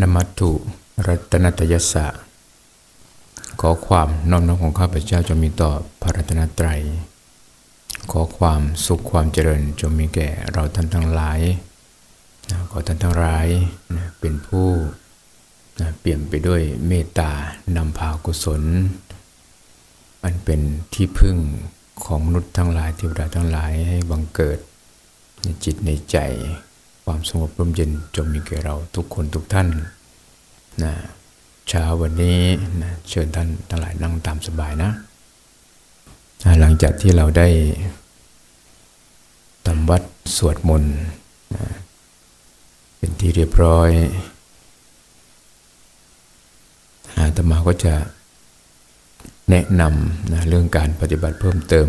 นมัตถุรัตนตยสะ ขอความน้อมน้อมของข้าพเจ้าจงมีต่อพระรัตนตรัย ขอความสุขความเจริญจงมีแก่เราท่านทั้งหลายนะขอท่านทั้งหลายนะเป็นผู้นะเปี่ยมไปด้วยเมตตานำพากุศล อันเป็นที่พึ่งของมนุษย์ทั้งหลายเทวดาทั้งหลายให้บังเกิดในจิตในใจ ความสงบร่มเย็นจงมีแก่เราทุกคนทุกท่านนะเช้าวันนี้นะเชิญท่านทั้งหลายนั่งตามสบายนะนะหลังจากที่เราได้ทำวัดสวดมนต์นะเป็นที่เรียบร้อยอาตมาก็จะแนะนำนะเรื่องการปฏิบัติเพิ่มเติม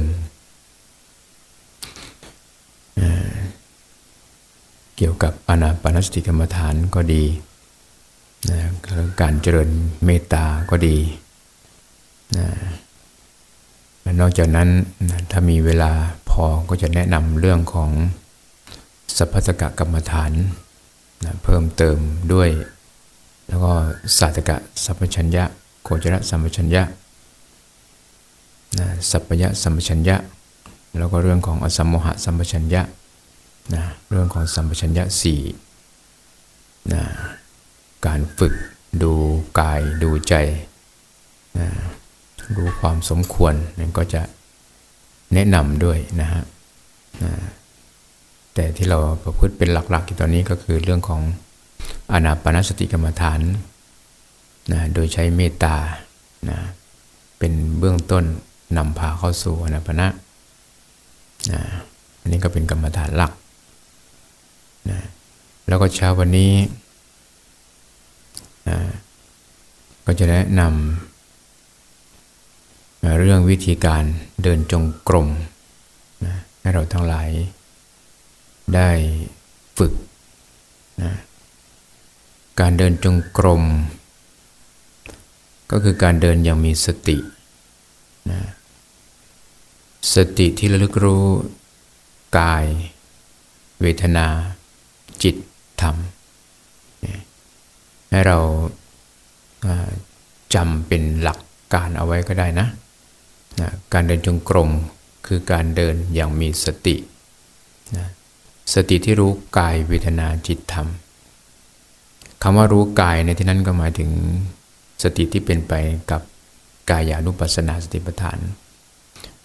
นะ เกี่ยวกับอนาปานสติกรรมฐานก็ดีนะการเจริญเมตตาก็ดีนะนอกจากนั้นถ้ามีเวลาพอก็จะแนะนำเรื่องของสัพพสกกรรมฐานนะเพิ่มเติมด้วย แล้วก็สาตกะสัพพชัญญะโคจรสัมปชัญญะนะสัพพยะสัมปชัญญะ แล้วก็เรื่องของอสัมโมหะสัมปชัญญะ นะเรื่องของสัมปชัญญะสี่นะการฝึกดูกายดูใจนะดูความสมควรนั่นก็จะแนะนำด้วยนะฮะนะแต่ที่เราประพฤติเป็นหลักๆอยู่ตอนนี้ก็คือเรื่องของอนาปนสติกรรมฐานนะโดยใช้เมตตานะเป็นเบื้องต้นนำพาเข้าสู่อนาปนะนะอันนี้ก็เป็นกรรมฐานหลัก นะแล้วก็เช้าวันนี้นะก็จะแนะนำนะเรื่องวิธีการเดินจงกรมนะให้เราทั้งหลายได้ฝึกนะการเดินจงกรม ก็คือการเดินอย่างมีสตินะสติที่ระลึกรู้กาย เวทนา จิตธรรมให้เราอ่าจำเป็นหลักการเอาไว้ก็ได้นะนะการเดินจงกรมคือการเดินอย่างมีสตินะสติที่รู้กายเวทนาจิตธรรมคำว่ารู้กายในที่นั้นก็หมายถึงสติที่เป็นไปกับกายานุปัสสนาสติปัฏฐาน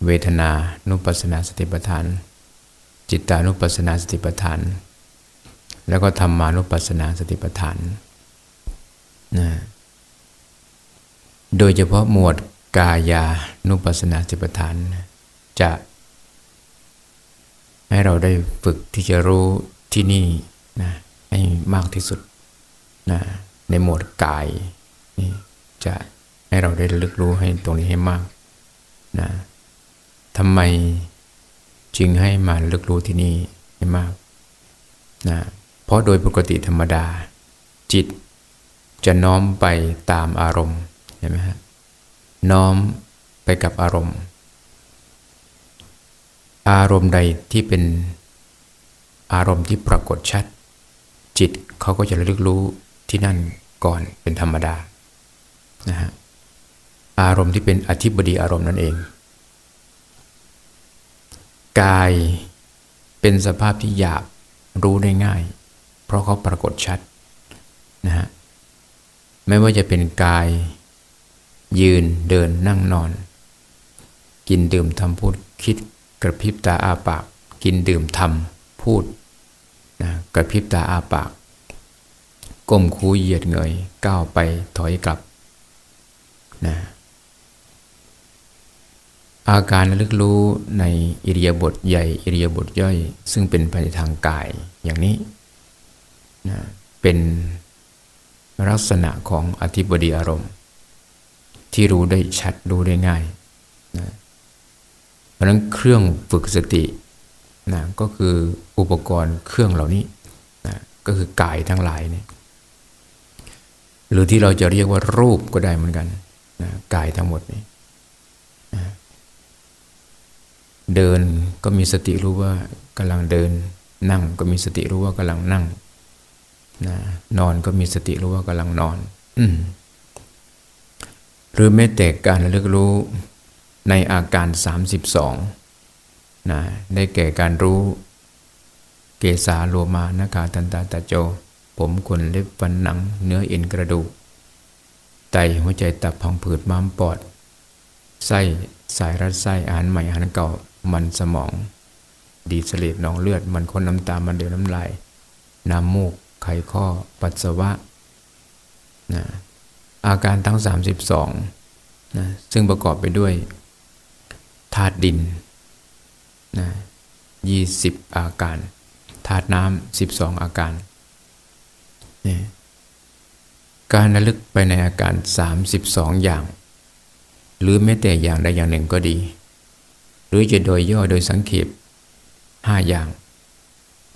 เวทนานุปัสสนาสติปัฏฐาน จิตานุปัสสนาสติปัฏฐาน แล้วก็ธรรมานุปัสสนาสติปัฏฐานนะโดยเฉพาะหมวดกายานุปัสสนาสติปัฏฐาน จะให้เราได้ฝึกที่จะรู้ที่นี่นะให้มากที่สุดนะในหมวดกายนี่จะให้เราได้ลึกรู้ให้ตรงนี้ให้มากนะทำไมจึงให้มาลึกรู้ที่นี่ให้มากนะ เพราะโดยปกติธรรมดา จิตจะน้อมไปตามอารมณ์เห็นไหมฮะน้อมไปกับอารมณ์ อารมณ์ใดที่เป็นอารมณ์ที่ปรากฏชัด จิตเขาก็จะระลึกรู้ที่นั่นก่อนเป็นธรรมดานะฮะอารมณ์ที่เป็นอธิบดีอารมณ์นั่นเอง กายเป็นสภาพที่หยาบรู้ได้ง่าย เพราะเขาปรากฏชัดนะฮะไม่ว่าจะเป็นกาย ยืนเดินนั่งนอน กินดื่มทำพูดคิดกระพริบตาอาปาก กินดื่มทำพูดนะกระพริบตาอาปาก ก้มคูเหยียดเงยก้าวไปถอยกลับนะอาการระลึกรู้ในอิริยาบถใหญ่อิริยาบถย่อย ซึ่งเป็นไปในทางกายอย่างนี้ นะเป็นลักษณะของอธิบดีอารมณ์ ที่รู้ได้ชัดรู้ได้ง่ายนะเพราะนั้นเครื่องฝึกสตินะก็คืออุปกรณ์เครื่องเหล่านี้นะก็คือกายทั้งหลายเนี่ยหรือที่เราจะเรียกว่ารูปก็ได้เหมือนกันนะกายทั้งหมดนี้นะเดินก็มีสติรู้ว่ากำลังเดิน นั่งก็มีสติรู้ว่ากำลังนั่ง นะนอนก็มีสติรู้ว่ากำลังนอนอหรือแม้แต่การระลึกรู้ในอาการ 32นะได้แก่การรู้ เกสาโลมานาคาตันตาตะโจ ผมขนเล็บฟันหนัง เนื้อเอ็นกระดูก ไตหัวใจตับพังผืดม้ามปอด ไส้สายรัดไส้อาหารใหม่อาหารเก่ามันสมอง ดีสเลดหนองเลือด มันคนน้ำตา มันเดือดน้ำลาย น้ำมูก ไขข้อปัสสาวะนะอาการทั้ง 32นะซึ่งประกอบไปด้วยธาตุดินนะ20 อาการธาตุน้ำ12อาการนี่การระลึกไปในอาการ 32 อย่าง หรือแม้แต่อย่างใดอย่างหนึ่งก็ดี หรือจะโดยย่อโดยสังเขป5อย่าง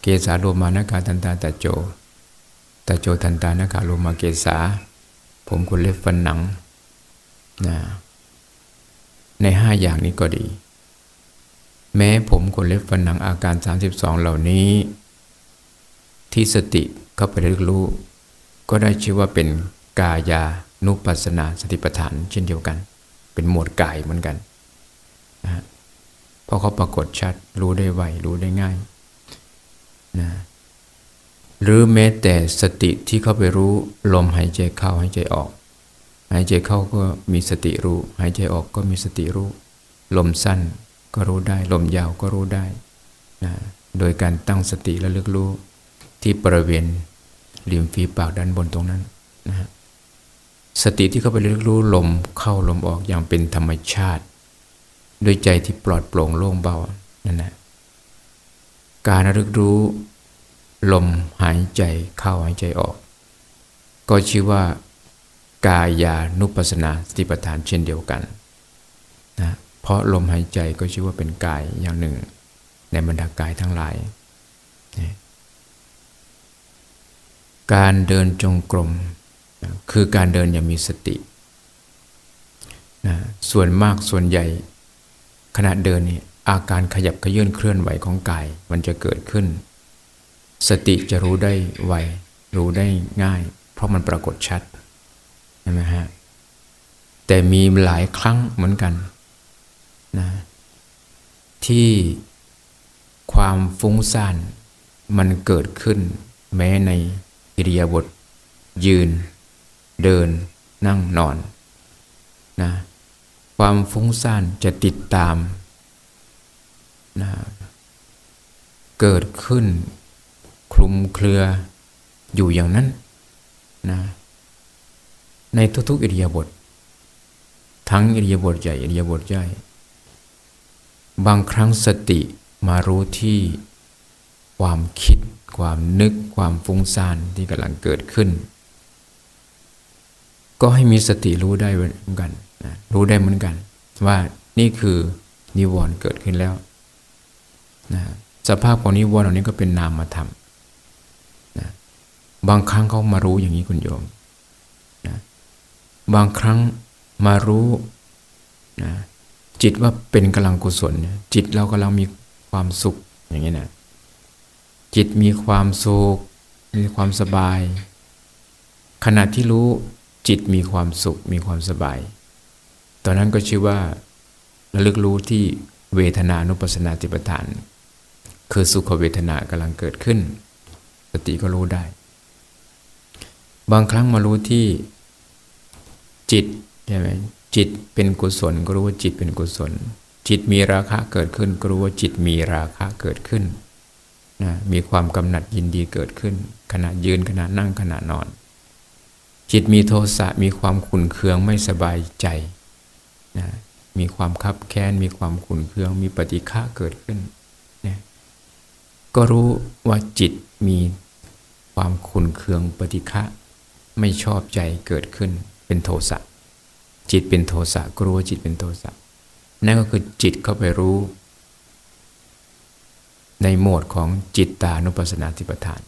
เกสาโลมานากาตันตาตะโจ ตะโจทันตานากาโลมาเกสาผมคุณเล็บฟันหนังนะในห้าอย่างนี้ก็ดี แม้ผมขนเล็บฟันหนังอาการ 32 เหล่านี้ ที่สติเข้าไปรู้รู้ ก็ได้ชื่อว่าเป็นกายานุปัสสนาสติปัฏฐาน เช่นเดียวกัน เป็นหมวดกายเหมือนกันนะเพราะเขาปรากฏชัดรู้ได้ไวรู้ได้ง่ายนะ หรือแม้แต่สติที่เข้าไปรู้ลมหายใจเข้าหายใจออก หายใจเข้าก็มีสติรู้ หายใจออกก็มีสติรู้ ลมสั้นก็รู้ได้ ลมยาวก็รู้ได้นะโดยการตั้งสติและเลือกรู้ที่บริเวณริมฝีปากด้านบนตรงนั้นนะฮะสติที่เข้าไปเลือกรู้ลมเข้าลมออกอย่างเป็นธรรมชาติโดยใจที่ปลอดโปร่งโล่งเบานั่นแหละการระลึกรู้ ลมหายใจเข้าหายใจออก ก็ชื่อว่า กายานุปัสสนาสติปัฏฐานเช่นเดียวกันนะเพราะลมหายใจก็ชื่อว่าเป็นกายอย่างหนึ่ง ในบรรดากายทั้งหลายนะการเดินจงกรมนะคือการเดินอย่างมีสตินะส่วนมากส่วนใหญ่ ขณะเดินนี่อาการขยับขยื่นเคลื่อนไหวของกายมันจะเกิดขึ้น สติจะรู้ได้ไวรู้ได้ง่าย เพราะมันปรากฏชัดใช่ไหมฮะแต่มีหลายครั้งเหมือนกันนะที่ความฟุ้งซ่านมันเกิดขึ้น แม้ในอิริยาบถยืน เดิน นั่งนอนนะความฟุ้งซ่านจะติดตามนะเกิดขึ้น ลุมเครืออยู่อย่างนั้นนะในทุกๆอิริยาบถทั้งอิริยาบถใหญ่อิริยาบถย่อยบางครั้งสติมารู้ที่ความคิด ความนึก ความฟุ้งซ่านที่กำลังเกิดขึ้น ก็ให้มีสติรู้ได้เหมือนกันนะรู้ได้เหมือนกัน ว่านี่คือนิวรณ์เกิดขึ้นแล้วนะสภาพของนิวรณ์เหล่านี้ก็เป็นนามธรรมนะ บางครั้งเขามารู้อย่างนี้คุณโยมนะบางครั้งมารู้นะจิตว่าเป็นกำลังกุศลนะจิตเรากำลังมีความสุขอย่างนี้นะจิตมีความสุขมีความสบาย ขณะที่รู้จิตมีความสุขมีความสบาย ตอนนั้นก็ชื่อว่าระลึกรู้ที่เวทนานุปัสสนาติปทาน คือสุขเวทนากำลังเกิดขึ้น สติก็รู้ได้ บางครั้งมารู้ที่จิตใช่ไหมจิตเป็นกุศลก็รู้ว่าจิตเป็นกุศล จิตมีราคะเกิดขึ้นก็รู้ว่าจิตมีราคะเกิดขึ้นนะมีความกำหนัดยินดีเกิดขึ้น ขณะยืนขณะนั่งขณะนอน จิตมีโทสะมีความขุ่นเคืองไม่สบายใจนะมีความคับแค้นมีความขุ่นเคือง มีปฏิฆะเกิดขึ้นนะก็รู้ว่าจิตมีความขุ่นเคืองปฏิฆะ ไม่ชอบใจเกิดขึ้นเป็นโทสะจิตเป็นโทสะก็รู้ว่าจิตเป็นโทสะนั่นก็คือจิตเข้าไปรู้ ในโหมดของจิตตานุปัสสนาธิปทาน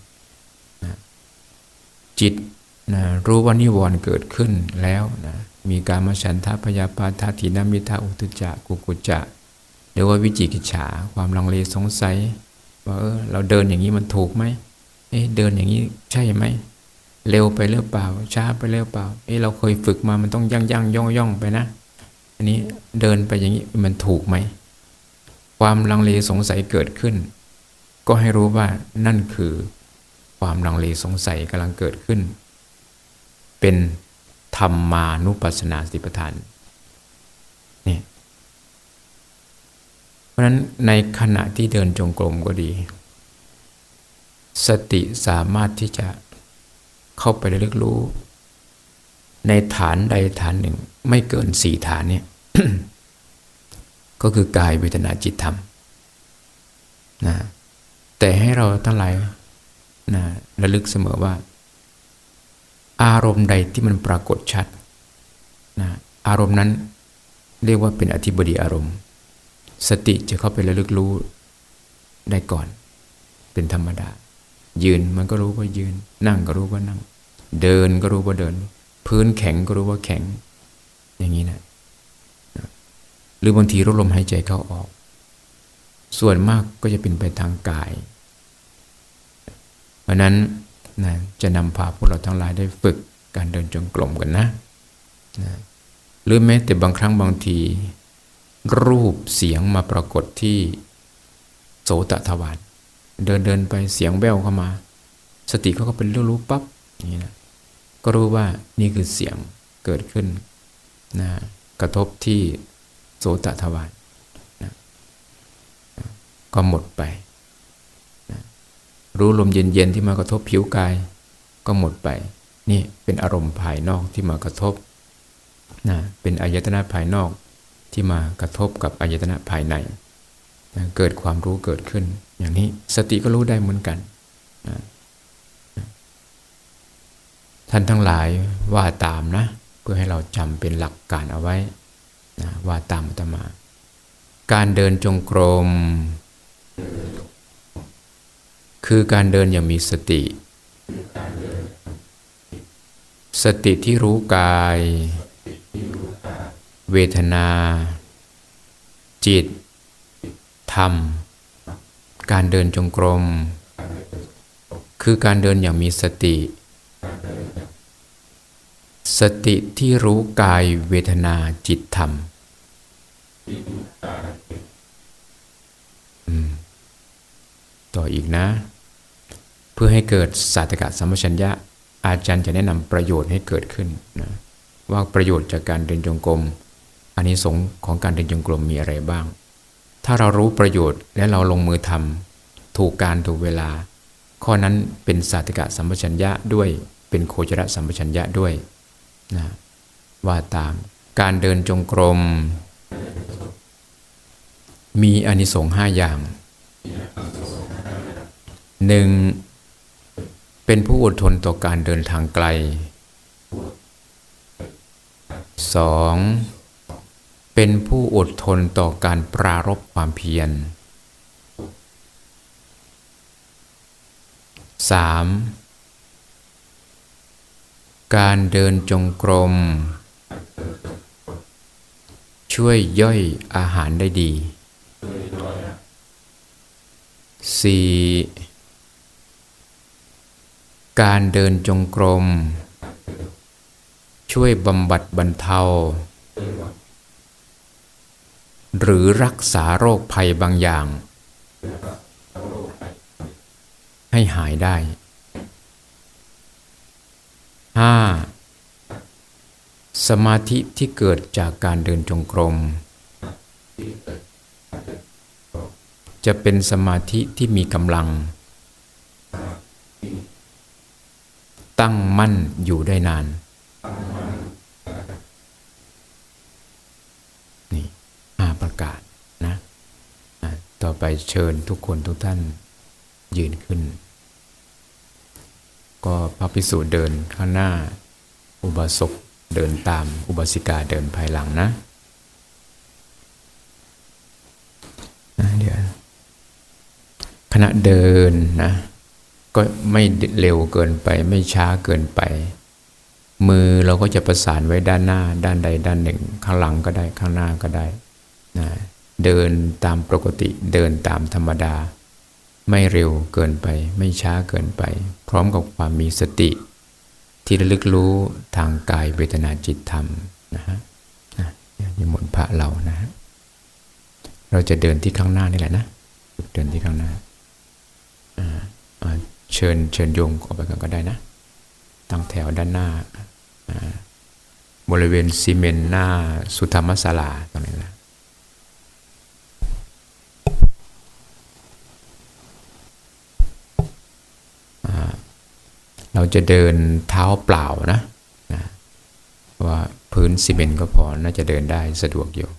นะจิตนะรู้ว่านิวรณ์เกิดขึ้นแล้วนะมีการมาฉันทะพยาปาทาทีนามิทาอุตุจะกุกุจะหรือว่าวิจิกิจฉาความลังเลสงสัยว่าเออเราเดินอย่างนี้มันถูกไหมเอ๊ะเดินอย่างนี้ใช่ไหม เร็วไปหรือเปล่า ช้าไปหรือเปล่า เอ้เราเคยฝึกมามันต้องยั่งยั่งย่องย่องไปนะ อันนี้เดินไปอย่างนี้มันถูกไหม ความลังเลสงสัยเกิดขึ้น ก็ให้รู้ว่านั่นคือความลังเลสงสัยกำลังเกิดขึ้น เป็นธรรมานุปัสสนาสติปัฏฐานนี่เพราะฉะนั้นในขณะที่เดินจงกรมก็ดี สติสามารถที่จะ เข้าไประลึกรู้ ในฐานใดฐานหนึ่ง ไม่เกินสี่ฐานเนี่ยก็คือกายเวทนาจิตธรรมนะแต่ให้เราทั้งหลายนะระลึกเสมอว่า อารมณ์ใดที่มันปรากฏชัดนะอารมณ์นั้นเรียกว่าเป็นอธิบดีอารมณ์ สติจะเข้าไประลึกรู้ได้ก่อน เป็นธรรมดา ยืนมันก็รู้ว่ายืน นั่งก็รู้ว่านั่ง เดินก็รู้ว่าเดิน พื้นแข็งก็รู้ว่าแข็ง อย่างนี้นะหรือบางทีรู้ลมหายใจเข้าออก ส่วนมากก็จะเป็นไปทางกาย เพราะนั้นนะจะนำพาพวกเราทั้งหลายได้ฝึกการเดินจงกรมกันนะนะหรือแม้แต่บางครั้งบางที รูปเสียงมาปรากฏที่โสตทวาร เดินเดินไปเสียงแว่วเข้ามา สติเขาก็เป็นรู้รู้ปั๊บนี้นะก็รู้ว่านี่คือเสียงเกิดขึ้นนะกระทบที่โสตทวารนะก็หมดไปนะรู้ลมเย็นๆที่มากระทบผิวกาย ก็หมดไป นี่เป็นอารมณ์ภายนอกที่มากระทบนะเป็นอายตนะภายนอกที่มากระทบกับอายตนะภายในนะเกิดความรู้เกิดขึ้น อย่างนี้สติก็รู้ได้เหมือนกัน ท่านทั้งหลายว่าตามนะ เพื่อให้เราจำเป็นหลักการเอาไว้นะว่าตามอาตมา การเดินจงกรม คือการเดินอย่างมีสติ สติที่รู้กาย เวทนา จิต ธรรม การเดินจงกรม คือการเดินอย่างมีสติ สติที่รู้กายเวทนาจิตธรรม ต่ออีกนะ เพื่อให้เกิดสาธกะสัมปชัญญะ อาจารย์จะแนะนำประโยชน์ให้เกิดขึ้นนะว่าประโยชน์จากการเดินจงกรมอันนี้สงส์ของการเดินจงกรมมีอะไรบ้าง ถ้าเรารู้ประโยชน์และเราลงมือทำถูกการถูกเวลา ข้อนั้นเป็นสาธกะสัมปชัญญะด้วยเป็นโคจรสัมปชัญญะด้วยนะว่าตามการเดินจงกรม มีอนิสงส์ห้าอย่างหนึ่งเป็นผู้อดทนต่อการเดินทางไกลสอง เป็นผู้อดทนต่อการปรารบความเพียรสามการเดินจงกรม ช่วยย่อยอาหารได้ดี 4. การเดินจงกรม ช่วยบำบัดบรรเทา หรือรักษาโรคภัยบางอย่าง ให้หายได้ 5. สมาธิที่เกิดจากการเดินจงกรม จะเป็นสมาธิที่มีกำลัง ตั้งมั่นอยู่ได้นานห้า ประกาศนะต่อไปเชิญทุกคนทุกท่านยืนขึ้น ก็พระภิกษุเดินข้างหน้า อุบาสกเดินตามอุบาสิกาเดินภายหลังนะนะเดี๋ยวขณะเดินนะก็ไม่เร็วเกินไปไม่ช้าเกินไป มือเราก็จะประสานไว้ด้านหน้า ด้านใดด้านหนึ่ง ข้างหลังก็ได้ข้างหน้าก็ได้ นะเดินตามปกติเดินตามธรรมดา ไม่เร็วเกินไป ไม่ช้าเกินไป พร้อมกับความมีสติ ที่ระลึกรู้ทางกายเวทนาจิตธรรมนะฮะอะนิมนต์พระเรานะฮะเราจะเดินที่ข้างหน้านี่แหละนะเดินที่ข้างหน้าเชิญเชิญโยมออกไปกันก็ได้นะ ตั้งแถวด้านหน้าอ่าบริเวณซีเมนต์หน้าสุธรรมศาลาตรงนี้แหละ เราจะเดินเท้าเปล่านะนะว่าพื้นซีเมนต์ก็พอน่าจะเดินได้สะดวกอยู่